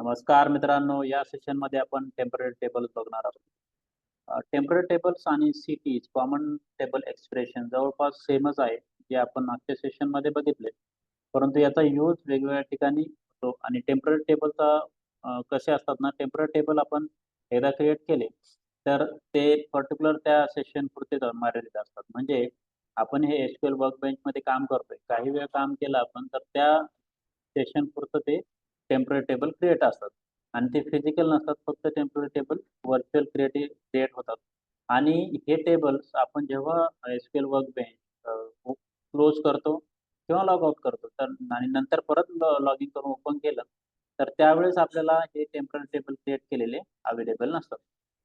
नमस्कार मित्रांनो या सेशनमध्ये आपण टेंपररी टेबल बघणार आहोत. टेंपररी टेबल्स आणि सिटीज कॉमन टेबल एक्सप्रेशन जवळपास सेमच आहे जे आपण मागच्या सेशनमध्ये बघितले. परंतु याचा यूज वेगवेगळ्या ठिकाणी होतो आणि टेंपररी टेबलचा कसे असतात ना टेंपररी टेबल आपण एकदा क्रिएट केले तर ते पर्टिक्युलर त्या सेशन पुरते मर्यादित असतात. म्हणजे आपण हे एसक्यूएल वर्कमध्ये काम करतोय काही वेळ काम केलं आपण तर त्या सेशन पुरतं ते टेंपररी टेबल क्रिएट असतात. आणि ते फिजिकल नसतात फक्त temporary table virtual creative create होतात. आणि हे टेबल्स आपण जेव्हा एसक्यूएल वर्क बेंच क्लोज करतो किंवा लॉग आउट करतो तर आणि नंतर परत लॉग इन करून ओपन केलं तर त्यावेळेस आपल्याला हे टेंपररी टेबल क्रिएट केलेले अवेलेबल नसतात.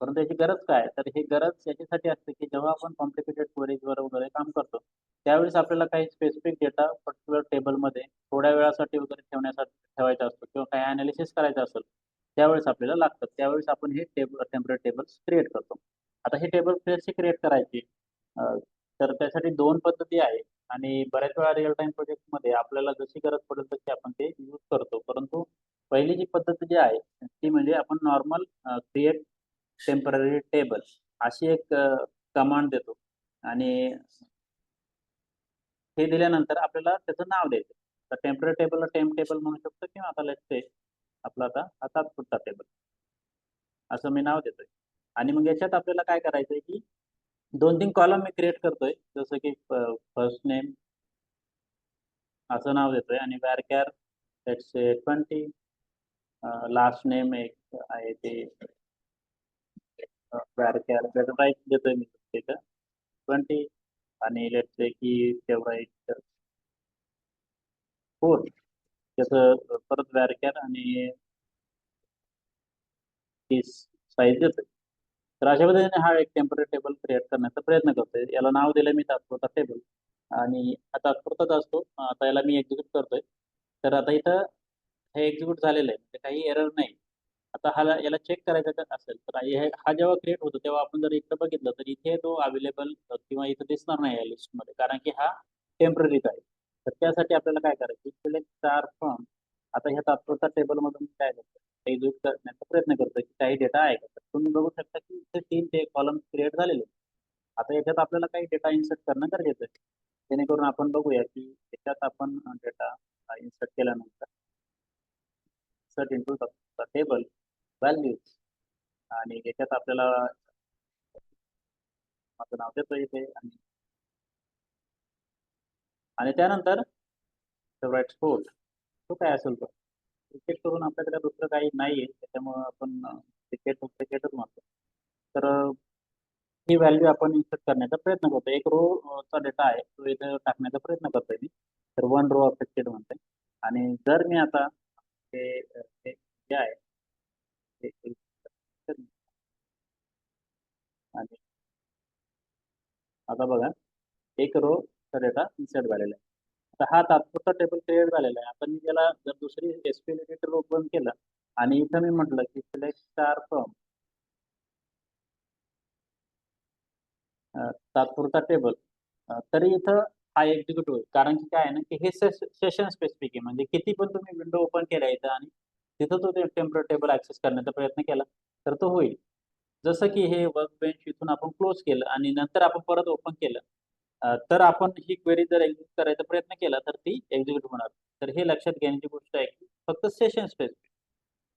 परंतु याची गरज काय तर हे गरज याच्यासाठी असते की जेव्हा आपण कॉम्प्लिकेटेड क्वेरीजवर वगैरे काम करतो त्यावेळेस आपल्याला काही स्पेसिफिक डेटा पर्टिक्युलर टेबलमध्ये थोड्या वेळासाठी वगैरे ठेवण्यासाठी ठेवायचा असतो किंवा काही अनालिसिस करायचं असेल त्यावेळेस आपल्याला लागतात. त्यावेळेस आपण हे टेबल टेम्परेट टेबल्स क्रिएट करतो. आता हे टेबल कशी क्रिएट करायची? तर त्यासाठी दोन पद्धती आहे आणि बऱ्याच वेळा रिअल टाइम प्रोजेक्टमध्ये आपल्याला जशी गरज पडेल तशी आपण ते यूज करतो. परंतु पहिली जी पद्धत जी आहे ती म्हणजे आपण नॉर्मल क्रिएट टेंपररी टेबल अशी एक कमांड देतो. आणि हे दिल्यानंतर आपल्याला त्याचं नाव द्यायचं. तर टेंपररी टेबलला टेम टेबल म्हणू शकतो किंवा आता लेट्स आपला आता हा तात्पुरता टेबल असं मी नाव देतोय. आणि मग याच्यात आपल्याला काय करायचंय की दोन तीन कॉलम मी क्रिएट करतोय. जसं की फर्स्ट नेम असं नाव देतोय. आणि varchar let's twenty last name एक आहे ते वॅर कॅर राईट देतोय मी तिथं ट्वेंटी आणि लेट से की फेवराईट फोर त्याचं परत वॅरकॅर आणि तीस साईज देतोय तर अशा पद्धतीने हा एक टेंपररी टेबल क्रिएट करण्याचा प्रयत्न करतोय. याला नाव दिलं मी तात्पुरता टेबल आणि हा तात्पुरताच असतो. आता याला मी एक्झिक्यूट करतोय. तर आता इथं हे एक्झिक्यूट झालेलं आहे. म्हणजे काही एरर नाही. आता हा याला चेक करायचं असेल तर हा जेव्हा क्रिएट होतो तेव्हा आपण जर इकडे बघितलं तर इथे तो अवेलेबल किंवा इथं दिसणार नाही या लिस्टमध्ये कारण की हा टेम्पररीच आहे. तर त्यासाठी आपल्याला काय करायचं? सिलेक्ट चार फॉर्म आता ह्या तात्पुरता टेबलमधून काय करतो एक्झिक्यूट करण्याचा प्रयत्न करतो की काही डेटा आहे का? तर तुम्ही बघू शकता की इथे तीन ते कॉलम क्रिएट झालेले आता याच्यात आपल्याला काही डेटा इन्सर्ट करणं गरजेचं आहे. जेणेकरून आपण बघूया की याच्यात आपण डेटा इन्सर्ट केल्यानंतर इन्सर्ट इंटू टेबल व्हॅल्यूज आणि याच्यात आपल्याला माझं नाव देतो इथे. आणि आणि त्यानंतर फेवरेट स्पोर्ट तो काय असेल तो? क्रिकेट करून आपल्याकडे दुसरं काही नाही आहे त्याच्यामुळं आपण क्रिकेट क्रिकेटच म्हणतो. तर ही व्हॅल्यू आपण इन्सर्ट करण्याचा प्रयत्न करतो एक रो चा डेटा आहे. तो इथं टाकण्याचा प्रयत्न करतोय मी. तर वन रो अफेक्टेड म्हणते आणि जर मी आता हे जे आहे आणि आता बघा एक रो चा डेटा इन्सर्ट झालेला आहे. आता हा तात्पुरता टेबल क्रिएट झालेला आहे. आता मी त्याला जर दुसरी एसपीएल एडिटर ओपन केलं आणि इथं मी म्हटलं की सिलेक्ट स्टार फॉर्म तात्पुरता टेबल तरी इथं हा एक्झिक्यूट होईल. कारण की काय आहे ना की हे सेशन स्पेसिफिक आहे. म्हणजे किती पण तुम्ही विंडो ओपन केल्या इथं आणि तिथं तो टेंपररी टेबल ॲक्सेस करण्याचा प्रयत्न केला तर तो होईल. जसं की हे वर्क बेंच इथून आपण क्लोज केलं आणि नंतर आपण परत ओपन केलं तर आपण ही क्वेरी जर एक्झिक्यूट करायचा प्रयत्न केला तर ती एक्झिक्यूट होणार. तर हे लक्षात घेण्याची गोष्ट आहे की फक्त सेशन स्पेसिफिक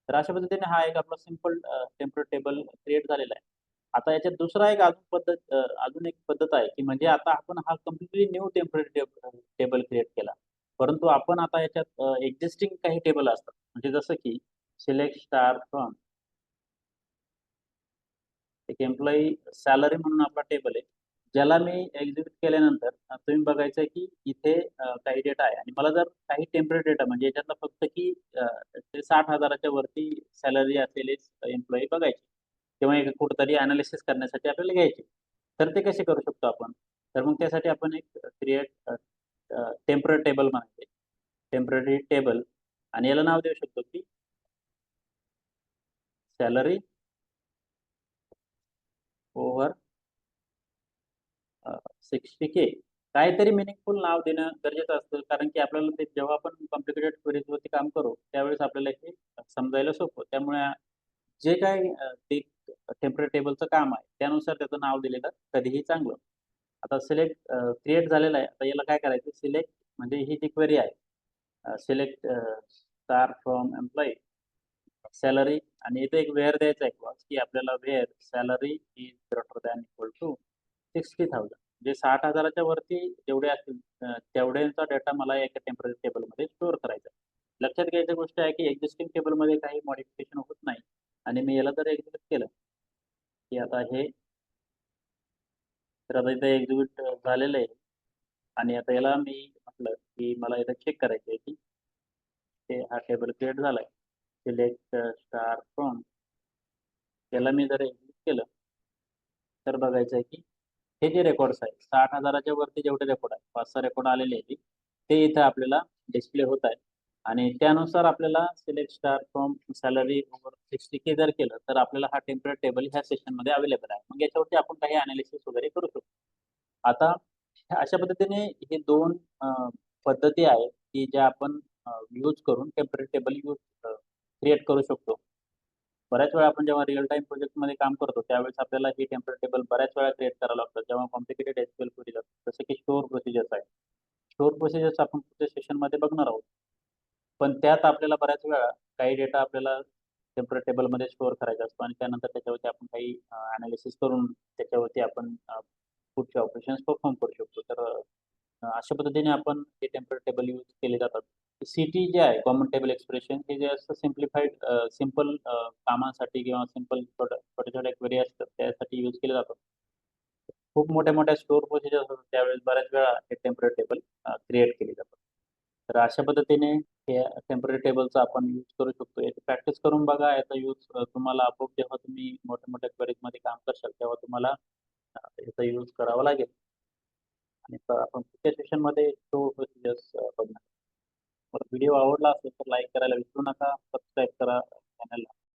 तर अशा पद्धतीने हा एक आपला सिंपल टेम्पर टेबल क्रिएट झालेला आहे. आता याच्यात दुसरा एक अजून पद्धत अजून एक पद्धत आहे की म्हणजे आता आपण हा completely new temporary table table create केला. परंतु आपण आता याच्यात एक्झिस्टिंग काही टेबल असतात. म्हणजे जसं की सिलेक्ट स्टार फ्रॉम एक एम्प्लॉई सॅलरी म्हणून आपला टेबल आहे. ज्याला मी एक्झिक्यूट केल्यानंतर तुम्ही बघायचं की इथे काही डेटा आहे. आणि मला जर काही टेम्परेट डेटा म्हणजे याच्यातला फक्त की ते साठ हजाराच्या वरती सॅलरी असलेले एम्प्लॉई बघायचे. किंवा एक कुठंतरी अनालिसिस करण्यासाठी आपल्याला घ्यायचे. तर ते कसे करू शकतो आपण? तर मग त्यासाठी आपण एक क्रिएट टेंपररी टेबल म्हणायचे. टेंपररी टेबल आणि याला नाव देऊ शकतो की सॅलरी ओव्हर सिक्स्टी के काहीतरी मिनिंगफुल नाव देणं गरजेचं असतं. कारण की आपल्याला ते जेव्हा आपण कॉम्प्लिकेटेड क्वेरीजवरती काम करू त्यावेळेस आपल्याला हे समजायला सोपं. त्यामुळे जे काय ते टेंपररी टेबलचं काम आहे त्यानुसार त्याचं नाव दिलेलं कधीही चांगलं. आता सिलेक्ट क्रिएट झालेला आहे. आता याला काय करायचं? सिलेक्ट म्हणजे ही जी क्वेरी आहे select star from employee salary आणि इथे एक वेअर द्यायचा आहे क्लॉज की आपल्याला where salary is greater than equal to sixty thousand जे साठ हजाराच्या वरती जेवढे असतील तेवढ्यांचा डेटा मला एका टेंपररी टेबलमध्ये स्टोअर करायचा आहे. लक्षात घ्यायची गोष्ट आहे की एक्झिस्टिंग टेबलमध्ये काही मॉडिफिकेशन होत नाही. आणि मी याला जर एक्झिक्यूट केलं की आता हे तर आता इथे एक्झिक्यूट झालेलं आहे आणि आता याला मी म्हटलं की मला इथं चेक करायचं आहे की ते हा टेबल क्रिएट झाला आहे सिलेक्ट स्टार फ्रॉम याला मी जर एक्झिक्यूट केलं तर बघायचं आहे की हे जे रेकॉर्ड्स आहेत साठ हजाराच्या वरती जेवढे रेकॉर्ड आहेत पाच सहा रेकॉर्ड आलेले आहेत ते इथं आपल्याला डिस्प्ले होत आहे आणि त्यानुसार आपल्याला select star from salary over sixty K जर केलं तर आपल्याला हा टेम्परेट टेबल ह्या सेशनमध्ये अवेलेबल आहे. मग याच्यावरती आपण काही अनालिसिस वगैरे करू शकतो. आता अशा पद्धतीने हे दोन पद्धती आहेत की ज्या आपण यूज करून टेंपररी टेबल यूज क्रिएट करू शकतो. बऱ्याच वेळा आपण जेव्हा रिअल टाइम प्रोजेक्टमध्ये काम करतो त्यावेळेस आपल्याला हे टेंपररी टेबल बऱ्याच वेळा क्रिएट करावं लागतं. जेव्हा कॉम्प्लिकेटेड एसक्यूएल क्वेरीज जसं की स्टोअर प्रोसिजर्स आहे. स्टोअर प्रोसिजर्स आपण पुढच्या सेशनमध्ये बघणार आहोत. पण त्यात आपल्याला बऱ्याच वेळा काही डेटा आपल्याला टेंपररी टेबलमध्ये स्टोअर करायचा असतो आणि त्यानंतर त्याच्यावरती आपण काही अनालिसिस करून त्याच्यावरती आपण पुढचे ऑपरेशन्स परफॉर्म करू शकतो. तर अशा पद्धतीने आपण हे टेम्परेट टेबल यूज केले जातात. सी टी जे आहे कॉमन टेबल एक्सप्रेशन हे जे असतं सिम्प्लिफाईड सिंपल कामांसाठी किंवा सिंपल छोट्या छोट्या क्वेरी असतात त्यासाठी यूज केले जातात. खूप मोठ्या मोठ्या स्टोअर प्रोसेस असतात त्यावेळेस बऱ्याच वेळा हे टेम्परेट टेबल क्रिएट केले जातात. तर अशा पद्धतीने टेंपररी टेबलचा आपण यूज करू शकतो. याची प्रॅक्टिस करून बघा याचा यूज तुम्हाला आपोआप जेव्हा तुम्ही मोठ्या मोठ्या क्वेरीजमध्ये काम करशाल तेव्हा तुम्हाला याचा यूज करावा लागेल. आणि आपण पुढच्या सेशनमध्ये तो प्रोसिजर्स बघणार. व्हिडिओ आवडला असेल तर लाईक करायला विसरू नका सबस्क्राईब करा चॅनलला